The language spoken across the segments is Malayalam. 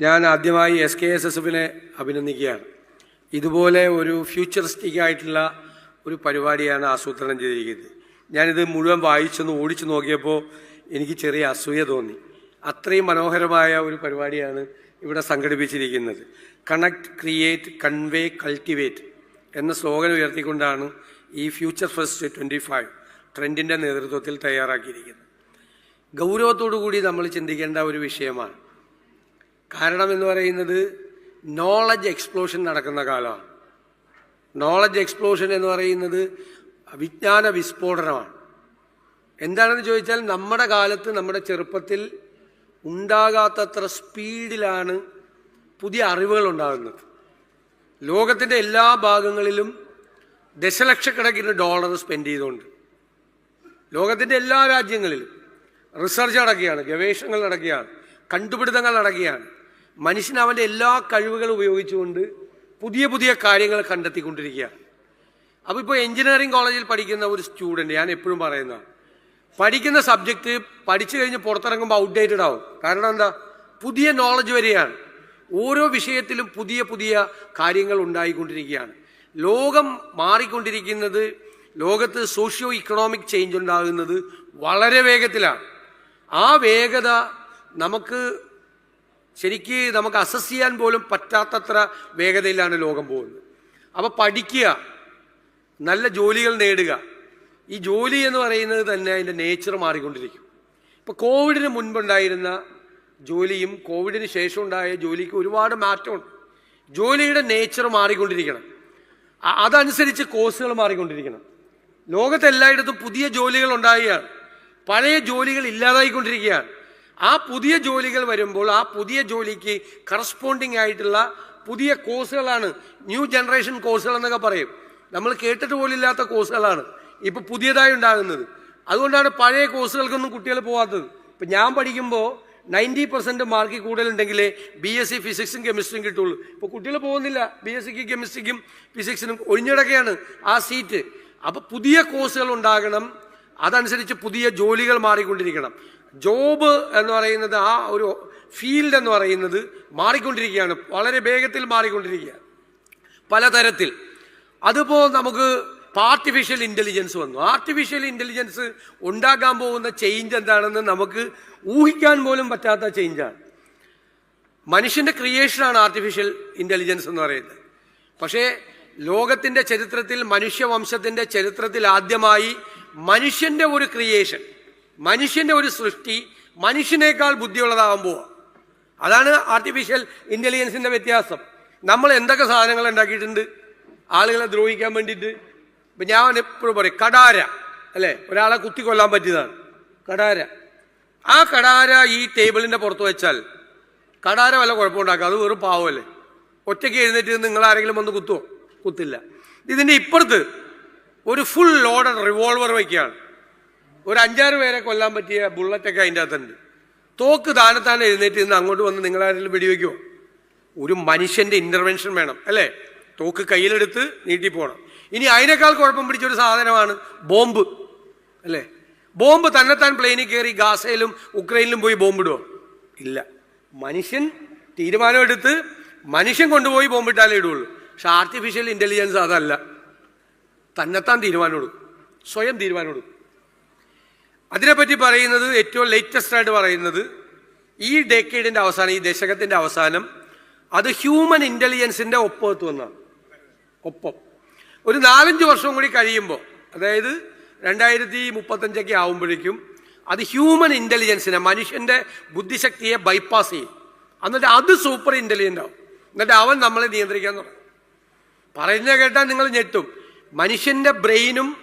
ഞാൻ ആദ്യമായി എസ് കെ എസ് എസ് എഫിനെ അഭിനന്ദിക്കുകയാണ്. ഇതുപോലെ ഒരു ഫ്യൂച്ചറിസ്റ്റിക് ആയിട്ടുള്ള ഒരു പരിപാടിയാണ് ആസൂത്രണം ചെയ്തിരിക്കുന്നത്. ഞാനിത് മുഴുവൻ വായിച്ചൊന്ന് ഓടിച്ചു നോക്കിയപ്പോൾ എനിക്ക് ചെറിയ അസൂയ തോന്നി. അത്രയും മനോഹരമായ ഒരു പരിപാടിയാണ് ഇവിടെ സംഘടിപ്പിച്ചിരിക്കുന്നത്. കണക്ട് ക്രിയേറ്റ് കൺവേ കൾട്ടിവേറ്റ് എന്ന സ്ലോഗൻ ഉയർത്തിക്കൊണ്ടാണ് ഈ ഫ്യൂച്ചർ ഫസ്റ്റ് ട്വന്റി ഫൈവ് ട്രെൻഡിന്റെ നേതൃത്വത്തിൽ തയ്യാറാക്കിയിരിക്കുന്നത്. ഗൗരവത്തോടു കൂടി നമ്മൾ ചിന്തിക്കേണ്ട ഒരു വിഷയമാണ്. കാരണം എന്ന് പറയുന്നത് നോളജ് എക്സ്പ്ലോഷൻ നടക്കുന്ന കാലമാണ്. നോളജ് എക്സ്പ്ലോഷൻ എന്ന് പറയുന്നത് വിജ്ഞാന വിസ്ഫോടനമാണ്. എന്താണെന്ന് ചോദിച്ചാൽ നമ്മുടെ കാലത്ത് നമ്മുടെ ചെറുപ്പത്തിൽ ഉണ്ടാകാത്തത്ര സ്പീഡിലാണ് പുതിയ അറിവുകൾ ഉണ്ടാകുന്നത്. ലോകത്തിന്റെ എല്ലാ ഭാഗങ്ങളിലും ദശലക്ഷക്കണക്കിന് ഡോളർ സ്പെൻഡ് ചെയ്തുകൊണ്ട് ലോകത്തിന്റെ എല്ലാ രാജ്യങ്ങളിലും റിസർച്ച് നടക്കുകയാണ് ഗവേഷണങ്ങൾ നടക്കുകയാണ് കണ്ടുപിടുത്തങ്ങൾ നടക്കുകയാണ്. മനുഷ്യൻ അവന്റെ എല്ലാ കഴിവുകളും ഉപയോഗിച്ചുകൊണ്ട് പുതിയ പുതിയ കാര്യങ്ങൾ കണ്ടെത്തിക്കൊണ്ടിരിക്കുകയാണ് അപ്പോൾ ഇപ്പോൾ എഞ്ചിനീയറിംഗ് കോളേജിൽ പഠിക്കുന്ന ഒരു സ്റ്റുഡന്റ് ഞാൻ എപ്പോഴും പറയുന്ന പഠിക്കുന്ന സബ്ജക്റ്റ് പഠിച്ചു കഴിഞ്ഞ് പുറത്തിറങ്ങുമ്പോൾ ഔട്ട്ഡേറ്റഡ് ആവും. കാരണം എന്താ? പുതിയ നോളജ് വരികയാണ് ഓരോ വിഷയത്തിലും പുതിയ പുതിയ കാര്യങ്ങൾ ഉണ്ടായിക്കൊണ്ടിരിക്കുകയാണ്. ലോകം മാറിക്കൊണ്ടിരിക്കുന്നത് ലോകത്ത് സോഷ്യോ ഇക്കണോമിക് ചേഞ്ച് ഉണ്ടാകുന്നത് വളരെ വേഗത്തിലാണ്. ആ വേഗത നമുക്ക് ശരിക്ക് നമുക്ക് അസസ് ചെയ്യാൻ പോലും പറ്റാത്തത്ര വേഗതയിലാണ് ലോകം പോകുന്നത്. അപ്പോൾ പഠിക്കുക നല്ല ജോലികൾ നേടുക. ഈ ജോലി എന്ന് പറയുന്നത് തന്നെ അതിന്റെ നേച്ചർ മാറിക്കൊണ്ടിരിക്കും. ഇപ്പോൾ കോവിഡിന് മുൻപുണ്ടായിരുന്ന ജോലിയും കോവിഡിന് ശേഷം ഉണ്ടായ ജോലിക്ക് ഒരുപാട് മാറ്റമുണ്ട്. ജോലിയുടെ നേച്ചർ മാറിക്കൊണ്ടിരിക്കണം. അതനുസരിച്ച് കോഴ്സുകൾ മാറിക്കൊണ്ടിരിക്കണം. ലോകത്തെല്ലായിടത്തും പുതിയ ജോലികൾ ഉണ്ടാകുകയാണ് പഴയ ജോലികൾ ഇല്ലാതായിക്കൊണ്ടിരിക്കുകയാണ്. ആ പുതിയ ജോലികൾ വരുമ്പോൾ ആ പുതിയ ജോലിക്ക് കറസ്പോണ്ടിങ് ആയിട്ടുള്ള പുതിയ കോഴ്സുകളാണ്. ന്യൂ ജനറേഷൻ കോഴ്സുകൾ എന്നൊക്കെ പറയും. നമ്മൾ കേട്ടിട്ട് പോലില്ലാത്ത കോഴ്സുകളാണ് ഇപ്പൊ പുതിയതായി ഉണ്ടാകുന്നത്. അതുകൊണ്ടാണ് പഴയ കോഴ്സുകൾക്കൊന്നും കുട്ടികൾ പോകാത്തത് ഇപ്പൊ ഞാൻ പഠിക്കുമ്പോൾ നയന്റി പെർസെന്റ് മാർക്ക് കൂടുതലുണ്ടെങ്കിലേ ബി എസ് സി ഫിസിക്സും കെമിസ്ട്രിയും കിട്ടുള്ളൂ. ഇപ്പോൾ കുട്ടികൾ പോകുന്നില്ല. ബി എസ് സിക്ക് കെമിസ്ട്രിക്കും ഫിസിക്സിനും ഒഴിഞ്ഞിടക്കുകയാണ് ആ സീറ്റ് അപ്പോൾ പുതിയ കോഴ്സുകൾ ഉണ്ടാകണം. അതനുസരിച്ച് പുതിയ ജോലികൾ മാറിക്കൊണ്ടിരിക്കണം. ജോബ് എന്ന് പറയുന്നത് ആ ഒരു ഫീൽഡ് എന്ന് പറയുന്നത് മാറിക്കൊണ്ടിരിക്കുകയാണ്. വളരെ വേഗത്തിൽ മാറിക്കൊണ്ടിരിക്കുക. പലതരത്തിൽ. അതുപോലെ നമുക്ക് ആർട്ടിഫിഷ്യൽ ഇന്റലിജൻസ് വന്നു. ആർട്ടിഫിഷ്യൽ ഇന്റലിജൻസ് ഉണ്ടാകാൻ പോകുന്ന ചേഞ്ച് എന്താണെന്ന് നമുക്ക് ഊഹിക്കാൻ പോലും പറ്റാത്ത ചേഞ്ചാണ് മനുഷ്യന്റെ ക്രിയേഷനാണ് ആർട്ടിഫിഷ്യൽ ഇന്റലിജൻസ് എന്ന് പറയുന്നത്. പക്ഷേ ലോകത്തിന്റെ ചരിത്രത്തിൽ മനുഷ്യവംശത്തിന്റെ ചരിത്രത്തിൽ ആദ്യമായി മനുഷ്യന്റെ ഒരു ക്രിയേഷൻ മനുഷ്യന്റെ ഒരു സൃഷ്ടി മനുഷ്യനേക്കാൾ ബുദ്ധിയുള്ളതാകാൻ പോവുക അതാണ് ആർട്ടിഫിഷ്യൽ ഇന്റലിജൻസിന്റെ വ്യത്യാസം. നമ്മൾ എന്തൊക്കെ സാധനങ്ങൾ ഉണ്ടാക്കിയിട്ടുണ്ട്? ആളുകളെ ദ്രോഹിക്കാൻ വേണ്ടിയിട്ട്. ഇപ്പം ഞാൻ എപ്പോഴും പറയും കടാര അല്ലേ? ഒരാളെ കുത്തിക്കൊല്ലാൻ പറ്റിയതാണ്. കടാര. ആ കടാര ഈ ടേബിളിന്റെ പുറത്ത് വെച്ചാൽ കടാര വല്ല കുഴപ്പമുണ്ടാക്കുക അത് വെറും പാവമല്ലേ? ഒറ്റയ്ക്ക് എഴുന്നേറ്റ് നിങ്ങൾ ആരെങ്കിലും വന്ന് കുത്തുവോ? കുത്തില്ല. ഇതിന്റെ ഇപ്പുറത്ത് ഒരു ഫുൾ ലോഡഡ് റിവോൾവർ വയ്ക്കുകയാണ്. ഒരു അഞ്ചാറ് പേരെ കൊല്ലാൻ പറ്റിയ ബുള്ളറ്റൊക്കെ അതിന്റെ അകത്തുണ്ട്. തോക്ക് താനത്താൻ എഴുന്നേറ്റ് നിന്ന് അങ്ങോട്ട് വന്ന് നിങ്ങളാരെങ്കിലും വെടിവെക്കുമോ ഒരു മനുഷ്യന്റെ ഇന്റർവെൻഷൻ വേണം അല്ലേ? തോക്ക് കയ്യിലെടുത്ത് നീട്ടിപ്പോണം ഇനി അതിനേക്കാൾ കുഴപ്പം പിടിച്ച ഒരു സാധനമാണ് ബോംബ് അല്ലേ? ബോംബ് തന്നെത്താൻ പ്ലെയിനിൽ കയറി ഗാസയിലും ഉക്രൈനിലും പോയി ബോംബിടുവോ ഇല്ല. മനുഷ്യൻ തീരുമാനമെടുത്ത് മനുഷ്യൻ കൊണ്ടുപോയി ബോംബിട്ടാലേ ഇടുള്ളൂ പക്ഷെ ആർട്ടിഫിഷ്യൽ ഇന്റലിജൻസ് അതല്ല. തന്നെത്താൻ തീരുമാനമെടുക്കും. സ്വയം തീരുമാനമെടുക്കും. അതിനെപ്പറ്റി പറയുന്നത് ഏറ്റവും ലേറ്റസ്റ്റ് ആയിട്ട് പറയുന്നത് ഈ ഡേക്കേഡിന്റെ അവസാനം ഈ ദശകത്തിന്റെ അവസാനം അത് ഹ്യൂമൻ ഇന്റലിജൻസിന്റെ ഒപ്പത്ത് വന്നാണ്. ഒപ്പം. ഒരു നാലഞ്ച് വർഷം കൂടി കഴിയുമ്പോൾ അതായത് രണ്ടായിരത്തി മുപ്പത്തഞ്ചൊക്കെ ആവുമ്പോഴേക്കും അത് ഹ്യൂമൻ ഇന്റലിജൻസിനെ മനുഷ്യന്റെ ബുദ്ധിശക്തിയെ ബൈപ്പാസ് ചെയ്യും. എന്നിട്ട് അത് സൂപ്പർ ഇന്റലിജന്റ് ആവും. എന്നിട്ട് അവൻ നമ്മളെ നിയന്ത്രിക്കാൻ തുടങ്ങും. പറയുന്ന കേട്ടാൽ നിങ്ങൾ ഞെട്ടും. മനുഷ്യന്റെ ബ്രെയിനും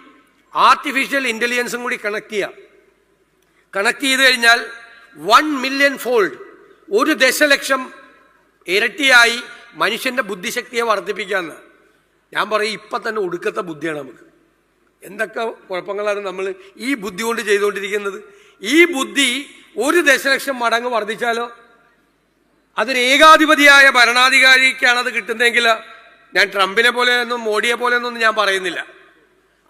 ആർട്ടിഫിഷ്യൽ ഇന്റലിജൻസും കൂടി കണക്ട് ചെയ്യാം. കണക്ട് ചെയ്ത് കഴിഞ്ഞാൽ വൺ മില്യൺ ഫോൾഡ് ഒരു ദശലക്ഷം ഇരട്ടിയായി മനുഷ്യന്റെ ബുദ്ധിശക്തിയെ വർദ്ധിപ്പിക്കാന്ന്. ഞാൻ പറയും ഇപ്പം തന്നെ ഒടുക്കത്തെ ബുദ്ധിയാണ് നമുക്ക്. എന്തൊക്കെ കുഴപ്പങ്ങളാണ് നമ്മൾ ഈ ബുദ്ധി കൊണ്ട് ചെയ്തുകൊണ്ടിരിക്കുന്നത്? ഈ ബുദ്ധി ഒരു ദശലക്ഷം മടങ്ങ് വർദ്ധിച്ചാലോ? അതൊരു ഏകാധിപതിയായ ഭരണാധികാരിക്കാണത് കിട്ടുന്നതെങ്കിൽ ഞാൻ ട്രംപിനെ പോലെയൊന്നും മോഡിയെ പോലെ ഒന്നും ഞാൻ പറയുന്നില്ല.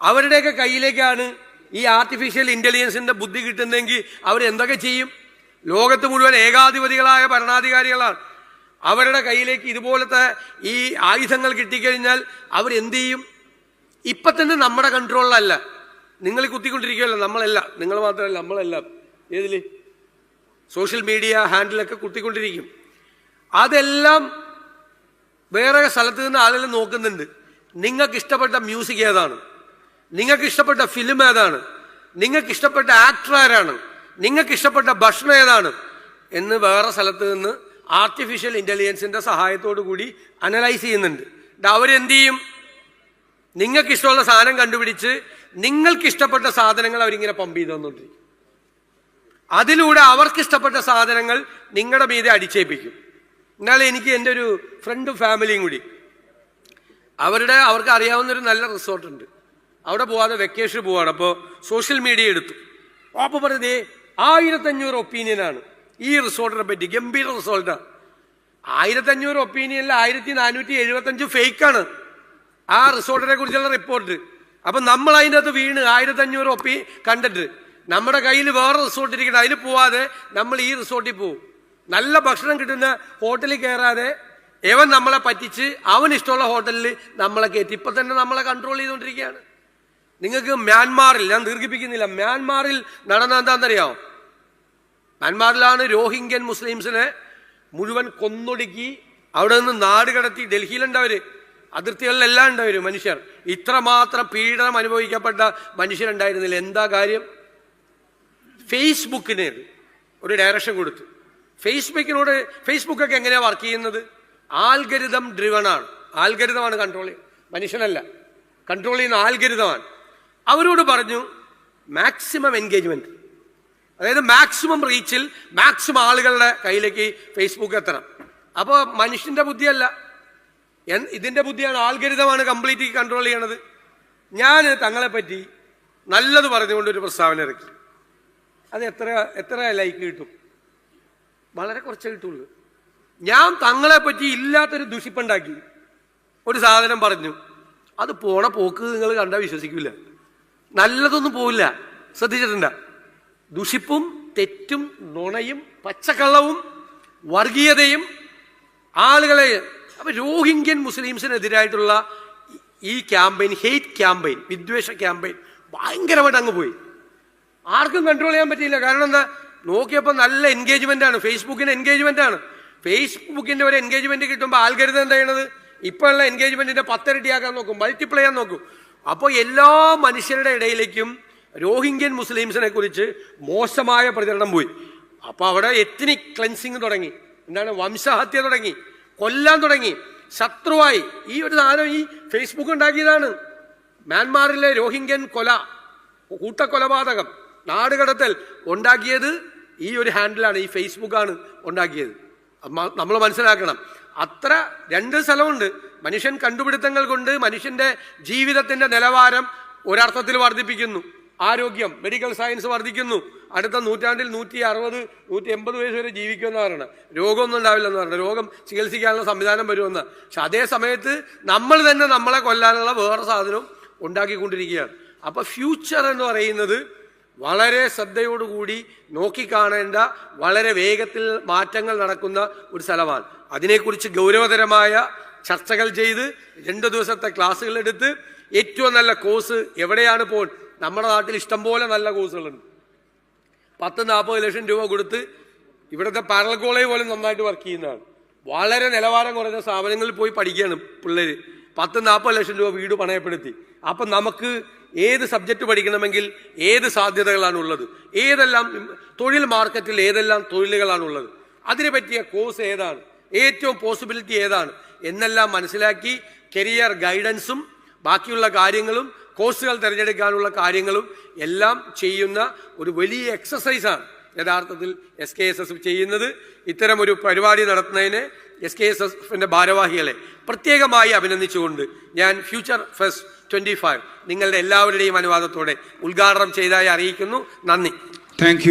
അവരുടെയൊക്കെ കയ്യിലേക്കാണ് ഈ ആർട്ടിഫിഷ്യൽ ഇന്റലിജൻസിന്റെ ബുദ്ധി കിട്ടുന്നെങ്കിൽ അവർ എന്തൊക്കെ ചെയ്യും? ലോകത്ത് മുഴുവൻ ഏകാധിപതികളായ ഭരണാധികാരികളാണ്. അവരുടെ കയ്യിലേക്ക് ഇതുപോലത്തെ ഈ ആയുധങ്ങൾ കിട്ടിക്കഴിഞ്ഞാൽ അവരെന്ത് ചെയ്യും? ഇപ്പം തന്നെ നമ്മുടെ കൺട്രോളിലല്ല നിങ്ങൾ കുത്തിക്കൊണ്ടിരിക്കുകയല്ല? നമ്മളല്ല. നിങ്ങൾ മാത്രമല്ല നമ്മളല്ല. ഏതിൽ? സോഷ്യൽ മീഡിയ ഹാൻഡിലൊക്കെ കുത്തിക്കൊണ്ടിരിക്കും. അതെല്ലാം വേറെ സ്ഥലത്ത് നിന്ന് ആളുകൾ നോക്കുന്നുണ്ട്. നിങ്ങൾക്ക് ഇഷ്ടപ്പെട്ട മ്യൂസിക് ഏതാണ്? നിങ്ങൾക്ക് ഇഷ്ടപ്പെട്ട ഫിലിം ഏതാണ്? നിങ്ങൾക്ക് ഇഷ്ടപ്പെട്ട ആക്ടർ ആരാണ്? നിങ്ങൾക്ക് ഇഷ്ടപ്പെട്ട ഭക്ഷണം ഏതാണ്? എന്ന് വേറെ സ്ഥലത്ത് നിന്ന് ആർട്ടിഫിഷ്യൽ ഇന്റലിജൻസിന്റെ സഹായത്തോടു കൂടി അനലൈസ് ചെയ്യുന്നുണ്ട്. അവരെന്ത് ചെയ്യും? നിങ്ങൾക്ക് ഇഷ്ടമുള്ള സാധനം കണ്ടുപിടിച്ച് നിങ്ങൾക്ക് ഇഷ്ടപ്പെട്ട സാധനങ്ങൾ അവരിങ്ങനെ പമ്പ് ചെയ്ത് തന്നുകൊണ്ടിരിക്കും അതിലൂടെ അവർക്ക് ഇഷ്ടപ്പെട്ട സാധനങ്ങൾ നിങ്ങളുടെ മീതെ അടിച്ചേൽപ്പിക്കും. എന്നാൽ എനിക്ക് എന്റെ ഒരു ഫ്രണ്ട് ഫാമിലിയും കൂടി. അവരുടെ അവർക്ക് അറിയാവുന്ന ഒരു നല്ല റിസോർട്ട് ഉണ്ട്. അവിടെ പോവാതെ വെക്കേഷൻ പോവാണ്. അപ്പോൾ സോഷ്യൽ മീഡിയ എടുത്തു. അപ്പോൾ പറഞ്ഞതേ ആയിരത്തഞ്ഞൂറ് ഒപ്പീനിയനാണ് ഈ റിസോർട്ടിനെ പറ്റി ഗംഭീര റിസോർട്ടാണ് ആയിരത്തഞ്ഞൂറ് ഒപ്പീനിയനിൽ ആയിരത്തി നാനൂറ്റി എഴുപത്തഞ്ച് ഫേക്കാണ് ആ റിസോർട്ടിനെ കുറിച്ചുള്ള റിപ്പോർട്ട് അപ്പം നമ്മൾ അതിന്റെ അകത്ത് വീണ് ആയിരത്തഞ്ഞൂറ് ഒപ്പി കണ്ടിട്ട്. നമ്മുടെ കയ്യിൽ വേറെ റിസോർട്ട് ഇരിക്കണം അതിൽ പോവാതെ നമ്മൾ ഈ റിസോർട്ടിൽ പോവും. നല്ല ഭക്ഷണം കിട്ടുന്ന ഹോട്ടലിൽ കയറാതെ എവൻ നമ്മളെ പറ്റിച്ച് അവൻ ഇഷ്ടമുള്ള ഹോട്ടലിൽ നമ്മളെ കയറ്റി. ഇപ്പൊ തന്നെ നമ്മളെ കൺട്രോൾ ചെയ്തുകൊണ്ടിരിക്കുകയാണ്. നിങ്ങൾക്ക് മ്യാൻമാറിൽ ഞാൻ ദീർഘിപ്പിക്കുന്നില്ല മ്യാൻമാറിൽ നടന്ന എന്താണെന്നറിയാമോ? മ്യാൻമാറിലാണ് രോഹിംഗ്യൻ മുസ്ലിംസിനെ മുഴുവൻ കൊന്നൊടുക്കി അവിടെ നിന്ന് നാട് കടത്തി. ഡൽഹിയിലുണ്ടവര് അതിർത്തികളിലെല്ലാം ഉണ്ടവര് മനുഷ്യർ. ഇത്രമാത്രം പീഡനം അനുഭവിക്കപ്പെട്ട മനുഷ്യരുണ്ടായിരുന്നില്ല. എന്താ കാര്യം? ഫേസ്ബുക്കിന് ഒരു ഡയറക്ഷൻ കൊടുത്തു. ഫേസ്ബുക്കിനോട് ഫേസ്ബുക്കൊക്കെ എങ്ങനെയാണ് വർക്ക് ചെയ്യുന്നത്? ആൽഗരിതം ആണ്. ആൽഗരിതമാണ് കൺട്രോൾ ചെയ്യുന്നത് മനുഷ്യനല്ല. കൺട്രോൾ ചെയ്യുന്ന ആൽഗരിതമാണ് അവരോട് പറഞ്ഞു മാക്സിമം എൻഗേജ്മെന്റ് അതായത് മാക്സിമം റീച്ചിൽ മാക്സിമം ആളുകളുടെ കയ്യിലേക്ക് ഫേസ്ബുക്ക് എത്തണം. അപ്പോൾ മനുഷ്യന്റെ ബുദ്ധിയല്ല. ഇതിന്റെ ബുദ്ധിയാണ് ആൽഗരിതമാണ് കംപ്ലീറ്റ് കൺട്രോൾ ചെയ്യണത്. ഞാൻ തങ്ങളെ പറ്റി നല്ലത് പറഞ്ഞുകൊണ്ട് ഒരു പ്രസ്താവന ഇറക്കി. അത് എത്ര എത്ര ലൈക്ക് കിട്ടും? വളരെ കുറച്ചേ കിട്ടുള്ളൂ. ഞാൻ തങ്ങളെ പറ്റി ഇല്ലാത്തൊരു ദുഷിപ്പുണ്ടാക്കി ഒരു സാധനം പറഞ്ഞു. അത് പോണ പോക്ക് നിങ്ങൾ കണ്ടാൽ വിശ്വസിക്കില്ല നല്ലതൊന്നും പോവില്ല. ശ്രദ്ധിച്ചിട്ടുണ്ട. ദുഷിപ്പും തെറ്റും നുണയും പച്ചക്കള്ളവും വർഗീയതയും ആളുകളെ അപ്പൊ രോഹിംഗ്യൻ മുസ്ലിംസിനെതിരായിട്ടുള്ള ഈ ക്യാമ്പയിൻ ഹെയ്റ്റ് ക്യാമ്പയിൻ വിദ്വേഷ ക്യാമ്പയിൻ ഭയങ്കരമായിട്ട് അങ്ങ് പോയി. ആർക്കും കൺട്രോൾ ചെയ്യാൻ പറ്റിയില്ല. കാരണം എന്താ? നോക്കിയപ്പോൾ നല്ല എൻഗേജ്മെന്റ് ആണ്. ഫേസ്ബുക്കിന് എൻഗേജ്മെന്റ് ആണ്. ഫേസ്ബുക്കിന്റെ ഒരു എൻഗേജ്മെന്റ് കിട്ടുമ്പോൾ ആൾക്കരുത് എന്താ ചെയ്യണത്? ഇപ്പോൾ ഉള്ള എൻഗേജ്മെന്റിന്റെ പത്തിരട്ടിയാക്കാൻ നോക്കും മൾട്ടിപ്ലൈ ചെയ്യാൻ നോക്കും. അപ്പോൾ എല്ലാ മനുഷ്യരുടെ ഇടയിലേക്കും രോഹിംഗ്യൻ മുസ്ലിംസിനെ കുറിച്ച് മോശമായ പ്രചരണം പോയി. അപ്പൊ അവിടെ എത്നിക് ക്ലൻസിങ് തുടങ്ങി. എന്താണ്? വംശഹത്യ തുടങ്ങി. കൊല്ലാൻ തുടങ്ങി. ശത്രുവായി. ഈ ഒരു സാധനം ഈ ഫേസ്ബുക്ക് ഉണ്ടാക്കിയതാണ്. മ്യാൻമാറിലെ രോഹിംഗ്യൻ കൊല കൂട്ടക്കൊലപാതകം. നാടുകടത്തൽ ഉണ്ടാക്കിയത് ഈ ഒരു ഹാൻഡിലാണ് ഈ ഫേസ്ബുക്കാണ് ഉണ്ടാക്കിയത്. നമ്മൾ മനസ്സിലാക്കണം. അത്ര രണ്ട് സ്ഥലമുണ്ട്. മനുഷ്യൻ കണ്ടുപിടുത്തങ്ങൾ കൊണ്ട് മനുഷ്യന്റെ ജീവിതത്തിന്റെ നിലവാരം ഒരർത്ഥത്തിൽ വർദ്ധിപ്പിക്കുന്നു. ആരോഗ്യം മെഡിക്കൽ സയൻസ് വർദ്ധിക്കുന്നു. അടുത്ത നൂറ്റാണ്ടിൽ നൂറ്റി അറുപത് നൂറ്റി എൺപത് വയസ്സ് വരെ ജീവിക്കുമെന്ന് പറയണം. രോഗമൊന്നും ഉണ്ടാവില്ലെന്ന് പറഞ്ഞു രോഗം ചികിത്സിക്കാനുള്ള സംവിധാനം വരുമെന്ന്. പക്ഷെ അതേ സമയത്ത് നമ്മൾ തന്നെ നമ്മളെ കൊല്ലാനുള്ള വേറെ സാധനവും ഉണ്ടാക്കിക്കൊണ്ടിരിക്കുകയാണ്. അപ്പോൾ ഫ്യൂച്ചർ എന്ന് പറയുന്നത് വളരെ ശ്രദ്ധയോടുകൂടി നോക്കിക്കാണേണ്ട വളരെ വേഗത്തിൽ മാറ്റങ്ങൾ നടക്കുന്ന ഒരു സ്ഥലമാണ്. അതിനെക്കുറിച്ച് ഗൗരവതരമായ ചർച്ചകൾ ചെയ്ത് രണ്ട് ദിവസത്തെ ക്ലാസ്സുകൾ എടുത്ത് ഏറ്റവും നല്ല കോഴ്സ് എവിടെയാണ് ഇപ്പോൾ? നമ്മുടെ നാട്ടിൽ ഇഷ്ടംപോലെ നല്ല കോഴ്സുകളുണ്ട്. പത്ത് നാൽപ്പത് ലക്ഷം രൂപ കൊടുത്ത് ഇവിടുത്തെ പാരൽ കോളേജ് പോലും നന്നായിട്ട് വർക്ക് ചെയ്യുന്നതാണ്. വളരെ നിലവാരം കുറഞ്ഞ സ്ഥാപനങ്ങളിൽ പോയി പഠിക്കുകയാണ് പിള്ളേർ പത്ത് നാൽപ്പത് ലക്ഷം രൂപ വീട് പണയപ്പെടുത്തി. അപ്പം നമുക്ക് ഏത് സബ്ജക്റ്റ് പഠിക്കണമെങ്കിൽ ഏത് സാധ്യതകളാണ് ഉള്ളത്? ഏതെല്ലാം തൊഴിൽ മാർക്കറ്റിൽ ഏതെല്ലാം തൊഴിലുകളാണ് ഉള്ളത്? അതിനെ പറ്റിയ കോഴ്സ് ഏതാണ്? ഏറ്റവും പോസിബിലിറ്റി ഏതാണ്? എന്നെല്ലാം മനസ്സിലാക്കി കരിയർ ഗൈഡൻസും ബാക്കിയുള്ള കാര്യങ്ങളും കോഴ്സുകൾ തിരഞ്ഞെടുക്കാനുള്ള കാര്യങ്ങളും എല്ലാം ചെയ്യുന്ന ഒരു വലിയ എക്സസൈസാണ് യഥാർത്ഥത്തിൽ എസ് കെ എസ് എസ് ചെയ്യുന്നത്. ഇത്തരം ഒരു പരിപാടി നടത്തുന്നതിന് എസ് കെ എസ് എഫിന്റെ ഭാരവാഹികളെ പ്രത്യേകമായി അഭിനന്ദിച്ചുകൊണ്ട് ഞാൻ ഫ്യൂച്ചർ ഫെസ്റ്റ് ട്വന്റി ഫൈവ് നിങ്ങളുടെ എല്ലാവരുടെയും അനുവാദത്തോടെ ഉദ്ഘാടനം ചെയ്തതായി അറിയിക്കുന്നു നന്ദി താങ്ക്.